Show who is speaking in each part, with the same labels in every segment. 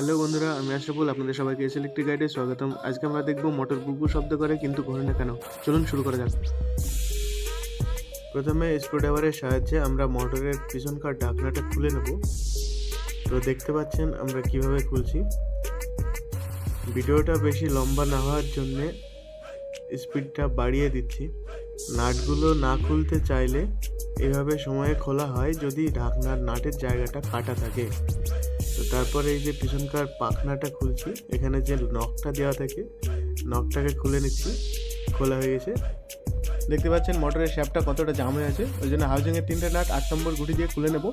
Speaker 1: Hello বন্ধুরা, আমি আশরাফুল, আপনাদের সবাইকে এস ইলেকট্রিক গাইডে স্বাগতম। আজকে আমরা দেখব মোটর বুকু শব্দ করে, কিন্তু ঘোরে না কেন? চলুন শুরু করা যাক। প্রথমে স্ক্রুড্রাইভারের সাহায্যে আমরা মোটরের পিছনকার ঢাকনাটা খুলে নেব। তো দেখতে পাচ্ছেন আমরা কীভাবে খুলছি। ভিডিওটা বেশি লম্বা না হওয়ার জন্যে স্পিডটা বাড়িয়ে দিচ্ছি। নাটগুলো না খুলতে চাইলে এভাবে সময়ে খোলা হয় যদি ঢাকনার নাটের জায়গাটা কাটা থাকে। তারপরে এই যে পিছনকার পাখনাটা খুলছি, এখানে যে নখটা দেওয়া থাকে, নখটাকে খুলে নিচ্ছি, খোলা হয়ে গেছে। দেখতে পাচ্ছেন মোটরের শ্যাপটা কতটা জাম হয়ে আছে, ওই জন্য হাউজিংয়ের তিনটে নাট আট নম্বর গুটি দিয়ে খুলে নেব।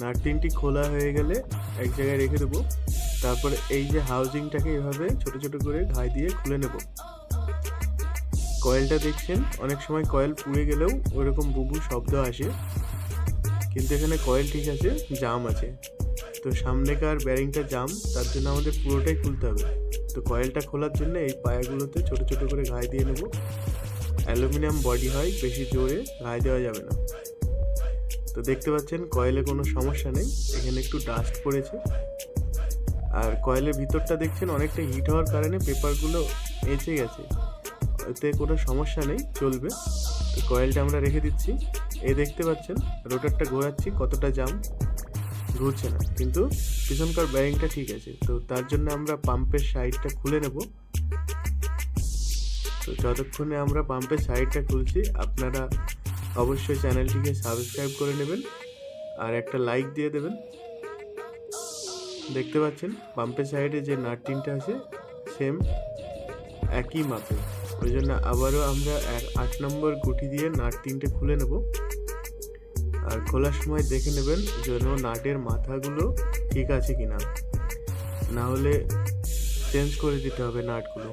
Speaker 1: নাট তিনটি খোলা হয়ে গেলে এক জায়গায় রেখে দেবো। তারপরে এই যে হাউজিংটাকে এভাবে ছোট ছোট করে ঘাই দিয়ে খুলে নেব। কয়েলটা দেখছেন? অনেক সময় কয়েল পুড়ে গেলেও ওইরকম বুবু শব্দ আসে। কিন্তু এখানে কয়েল ঠিক আছে, জাম আছে। তো সামনেকার ব্যারিংটা জাম, তার জন্য আমাদের পুরোটাই খুলতে হবে। তো কয়েলটা খোলার জন্য এই পায়াগুলোতে ছোট ছোট করে ঘায়ে দিয়ে নেব। অ্যালুমিনিয়াম বডি হয়, বেশি জোরে ঘায়ে দেওয়া যাবে না। তো দেখতে পাচ্ছেন, কয়েলে কোনো সমস্যা নেই। এখানে একটু ডাস্ট পড়েছে। আর কয়েলের ভিতরটা দেখছেন, অনেকটা হিট হওয়ার কারণে পেপারগুলো এঁচে গেছে। এতে কোনো সমস্যা নেই, চলবে। তো কয়েলটা আমরা রেখে দিচ্ছি। এই দেখতে পাচ্ছেন, রোটারটা ঘোরাচ্ছি, কতটা জাম ঘুরছে না। কিন্তু পিছনকার ব্যারিংটা ঠিক আছে। তো তার জন্য আমরা পাম্পের সাইডটা খুলে নেব। তো যতক্ষণে আমরা পাম্পের সাইডটা খুলছি, আপনারা অবশ্যই চ্যানেলটিকে সাবস্ক্রাইব করে নেবেন আর একটা লাইক দিয়ে দেবেন। দেখতে পাচ্ছেন পাম্পের সাইডে যে নাট আছে সেম একই মাপে ওই জন্য আবারও আমরা এক আট নম্বর গুটি দিয়ে নাট তিনটে খুলে নেব। আর খোলার সময় দেখে নেবেন যেন নাটের মাথাগুলো ঠিক আছে কিনা। না হলে চেঞ্জ করে দিতে হবে নাটগুলো।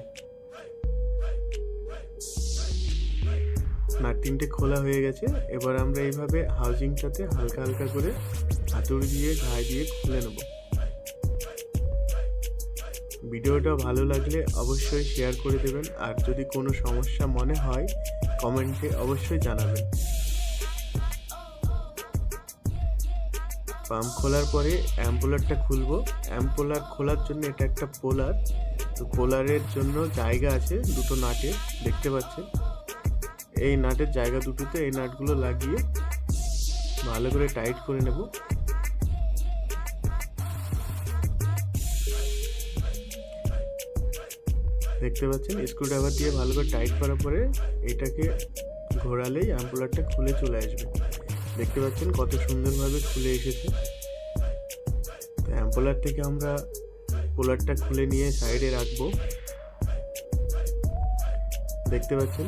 Speaker 1: নাট তিনটে খোলা হয়ে গেছে। এবার আমরা এইভাবে হাউজিংটাতে হালকা হালকা করে হাতুড়ি দিয়ে ঘাই দিয়ে খুলে নেব। ভিডিওটা ভালো লাগলে অবশ্যই শেয়ার করে দেবেন। আর যদি কোনো সমস্যা মনে হয় কমেন্টে অবশ্যই জানাবেন। পাম্প খোলার পরে অ্যাম্পোলারটা খুলবো। অ্যাম্পোলার খোলার জন্য এটা একটা পোলার। তো পোলারের জন্য জায়গা আছে দুটো নাটে, দেখতে পাচ্ছেন? এই নাটের জায়গা দুটোতে এই নাটগুলো লাগিয়ে ভালো করে টাইট করে নেব। দেখতে পাচ্ছেন স্ক্রুড্রাইভার দিয়ে ভালো করে টাইট করার পরে এটাকে ঘোরালেই অ্যাম্পুলারটা খুলে চলে আসবে। দেখতে পাচ্ছেন কত সুন্দরভাবে খুলে এসেছে। তো অ্যাম্পুলার থেকে আমরা পোলারটা খুলে নিয়ে সাইডে রাখব। দেখতে পাচ্ছেন,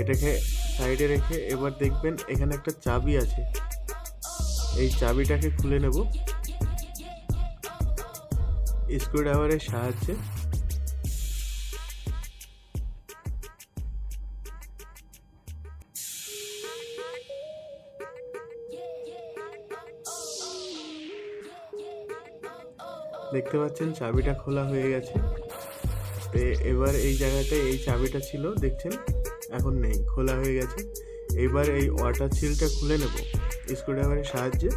Speaker 1: এটাকে সাইডে রেখে এবার দেখবেন এখানে একটা চাবি আছে। এই চাবিটাকে খুলে নেব। স্ক্রুড্রাইভারের সাহায্যে দেখতে পাচ্ছেন, চাবিটা খোলা হয়ে গেছে। তো এবার এই জায়গাটায় এই চাবিটা ছিল, দেখছেন? এখন নেই, খোলা হয়ে গেছে। এবার এই ওয়াটার সিলটা খুলে নেব, স্ক্রুড্রাইভারের সাহায্যে।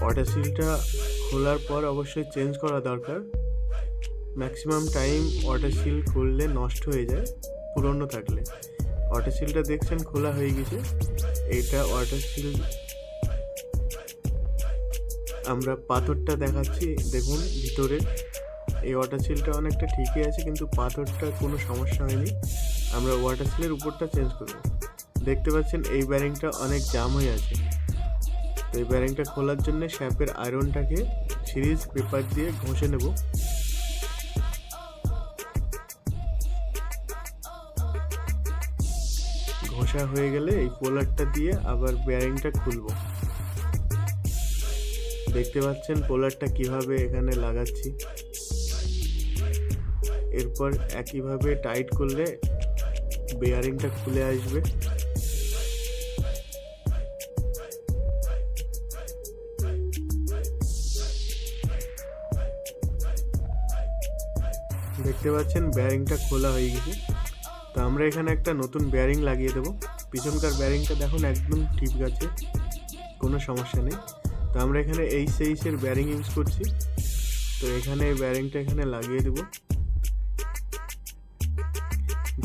Speaker 1: ওয়াটার সিলটা খোলার পর অবশ্যই চেঞ্জ করা দরকার। ম্যাক্সিমাম টাইম ওয়াটার সিল খুললে নষ্ট হয়ে যায়, পুরনো থাকলে। ওয়াটার সিলটা দেখছেন, খোলা হয়ে গেছে। এইটা ওয়াটার সিল আমরা পাথরটা দেখাচ্ছি, দেখুন ভিতরে এই ওয়াটার সিলটা অনেকটা ঠিকই আছে, কিন্তু পাথরটা কোনো সমস্যা হয়নি। আমরা ওয়াটার সিলের উপরটা চেঞ্জ করব। দেখতে পাচ্ছেন, এই ব্যারিংটা অনেক জাম হয়ে আছে। তো এই ব্যারিংটা খোলার জন্য শ্যাপের আয়রনটাকে সিরিজ পেপার দিয়ে ঘষে নেব। ঘষা হয়ে গেলে এই পোলারটা দিয়ে আবার ব্যারিংটা খুলবো। দেখতে পাচ্ছেন পোলারটা কীভাবে এখানে লাগাচ্ছি। এরপর একইভাবে টাইট করলে বেয়ারিংটা খুলে আসবে। দেখতে পাচ্ছেন ব্যারিংটা খোলা হয়ে গেছে। তো আমরা এখানে একটা নতুন বেয়ারিং লাগিয়ে দেবো। পিছনকার বেয়ারিংটা দেখুন একদম ঠিক আছে, কোনো সমস্যা নেই। তো আমরা এখানে এই সেইসের বেয়ারিং ইউজ করছি। তো এখানে এই বেয়ারিংটা এখানে লাগিয়ে দেবো।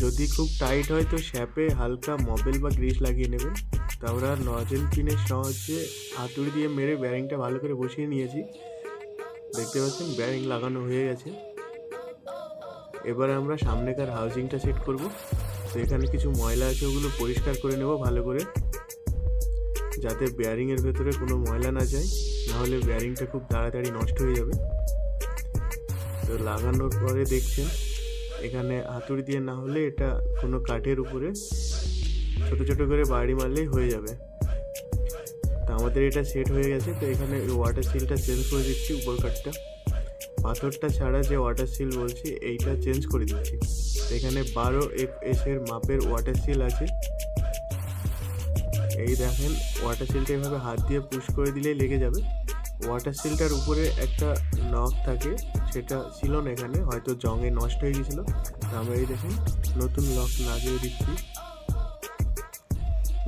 Speaker 1: যদি খুব টাইট হয় তো শ্যাপে হালকা মবেল বা গ্রিস লাগিয়ে নেবেন। তো আমরা নজেল পিনের সাহায্যে হাতুড়ি দিয়ে মেরে ব্যারিংটা ভালো করে বসিয়ে নিয়েছি। দেখতে পাচ্ছেন ব্যারিং লাগানো হয়ে গেছে। এবার আমরা সামনেকার হাউজিংটা সেট করব। তো এখানে কিছু ময়লা আছে, ওগুলো পরিষ্কার করে নেব ভালো করে। যাতে বেয়ারিংয়ের ভেতরে কোনো ময়লা না যায়, নাহলে বেয়ারিংটা খুব তাড়াতাড়ি নষ্ট হয়ে যাবে। তো লাগানোর পরে দেখছেন, এখানে হাতুড়ি দিয়ে না হলে এটা কোনো কাঠের উপরে ছোট ছোট করে বাড়ি মারলেই হয়ে যাবে। তা আমাদের এটা সেট হয়ে গেছে, তো এখানে ওয়াটার সিলটা চেঞ্জ করে দিচ্ছি উপর কাঠটা। পাথরটা ছাড়া যে ওয়াটার সিল বলছি, এইটা চেঞ্জ করে দিচ্ছি। এখানে বারো এফ এস এর মাপের ওয়াটার সিল আছে। এই দেখেন ওয়াটার সিলটা এভাবে হাত দিয়ে পুশ করে দিলেই লেগে যাবে। ওয়াটার সিলটার উপরে একটা নখ থাকে, সেটা ছিল না এখানে, হয়তো জঙে নষ্ট হয়ে গেছিল। আমরা এই দেখুন, নতুন লক লাগিয়ে দিচ্ছি।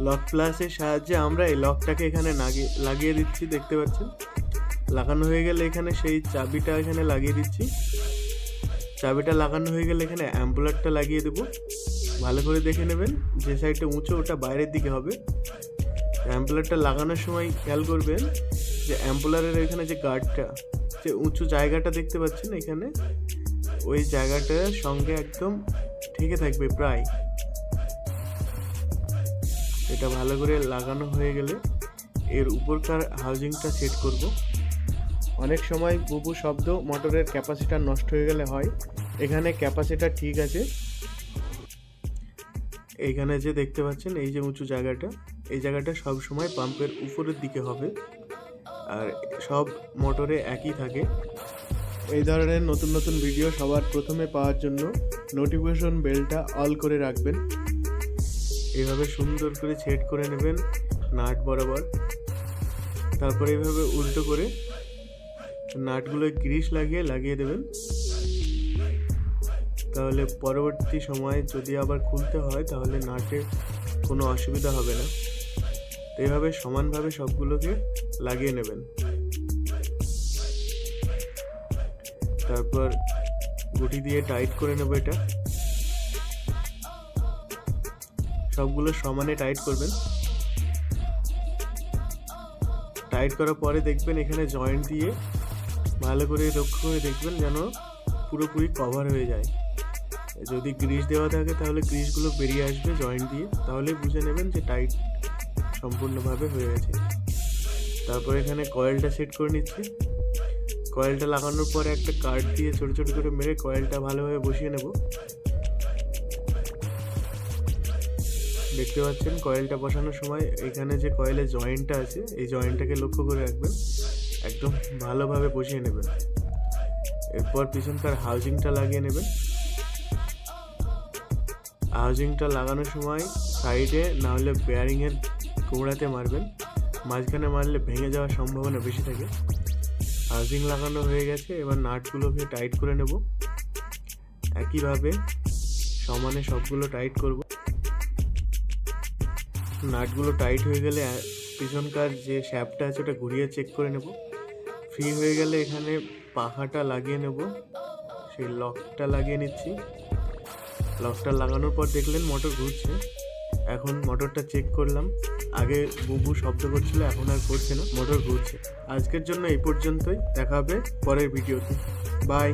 Speaker 1: লক প্লাসের সাহায্যে আমরা এই লকটাকে এখানে লাগিয়ে দিচ্ছি, দেখতে পাচ্ছেন? লাগানো হয়ে গেলে এখানে সেই চাবিটা এখানে লাগিয়ে দিচ্ছি। চাবিটা লাগানো হয়ে গেলে এখানে অ্যাম্পুলারটা লাগিয়ে দেবো। ভালো করে দেখে নেবেন, যে সাইডটা উঁচু, ওটা বাইরের দিকে হবে। অ্যাম্পুলারটা লাগানোর সময় খেয়াল করবেন যে অ্যাম্পুলারের এখানে যে গার্ডটা যে উঁচু জায়গাটা দেখতে পাচ্ছেন এখানে, ওই জায়গাটার সঙ্গে একদম ঠেকে থাকবে প্রায়। এটা ভালো করে লাগানো হয়ে গেলে এর উপরকার হাউজিংটা সেট করব। অনেক সময় বুবু শব্দ মোটরের ক্যাপাসিটার নষ্ট হয়ে গেলে হয়। এখানে ক্যাপাসিটার ঠিক আছে। এইখানে যে দেখতে পাচ্ছেন, এই যে উঁচু জায়গাটা, এই জায়গাটা সব সময় পাম্পের উপরের দিকে হবে। আর সব মোটরে একই থাকে। এই ধরনের নতুন নতুন ভিডিও সবার প্রথমে পাওয়ার জন্য নোটিফিকেশন বেলটা অল করে রাখবেন। এইভাবে সুন্দর করে ছেট করে নেবেন, নাট বরাবর। তারপরে এইভাবে উল্টো করে নাটগুলো গ্রিস লাগিয়ে লাগিয়ে দেবেন। তাহলে পরবর্তী সময়ে যদি আবার খুলতে হয়, তাহলে নাটে কোনো অসুবিধা হবে না। তো এইভাবে সমানভাবে সবগুলোকে লাগিয়ে নেবেন। তারপর গুটি দিয়ে টাইট করে নেব এটা। সবগুলো সমানে টাইট করবেন। টাইট করার পরে দেখবেন এখানে জয়েন্ট দিয়ে ভালো করে লক্ষ্য করে দেখবেন যেন পুরোপুরি কভার হয়ে যায়। যদি গ্রিস দেওয়া থাকে, তাহলে গ্রিসগুলো বেরিয়ে আসবে জয়েন্ট দিয়ে। তাহলে বুঝে নেবেন যে টাইট সম্পূর্ণভাবে হয়ে গেছে। তারপর এখানে কয়েলটা সেট করে নিচ্ছি। কয়েলটা লাগানোর পরে একটা কার্ড দিয়ে ছোটো ছোটো করে মেরে কয়েলটা ভালোভাবে বসিয়ে নেব। দেখতে পাচ্ছেন কয়েলটা বসানোর সময় এখানে যে কয়েলের জয়েন্টটা আছে, এই জয়েন্টটাকে লক্ষ্য করে রাখবেন। একদম ভালোভাবে বসিয়ে নেবেন। এরপর পিছনকার হাউজিংটা লাগিয়ে নেবেন। হাউজিংটা লাগানোর সময় সাইডে না হলে বেয়ারিংয়ের কুমড়াতে মারবেন। মাঝখানে মারলে ভেঙে যাওয়ার সম্ভাবনা বেশি থাকে। হাউজিং লাগানো হয়ে গেছে, এবার নাটগুলোকে টাইট করে নেব। একইভাবে সমানে সবগুলো টাইট করব। নাটগুলো টাইট হয়ে গেলে পিছনকার যে শ্যাপটা আছে ওটা ঘুরিয়ে চেক করে নেব। ফ্রি হয়ে গেলে এখানে পাখাটা লাগিয়ে নেব। সেই লকটা লাগিয়ে নিচ্ছি। লকটা লাগানোর পর দেখলেন মোটর ঘুরছে। এখন মোটরটা চেক করলাম। আগে বুবু শব্দ করছিল, এখন আর করছে না। মোটর ঘুরছে। আজকের জন্য এই পর্যন্তই। দেখা হবে পরের ভিডিওতে বাই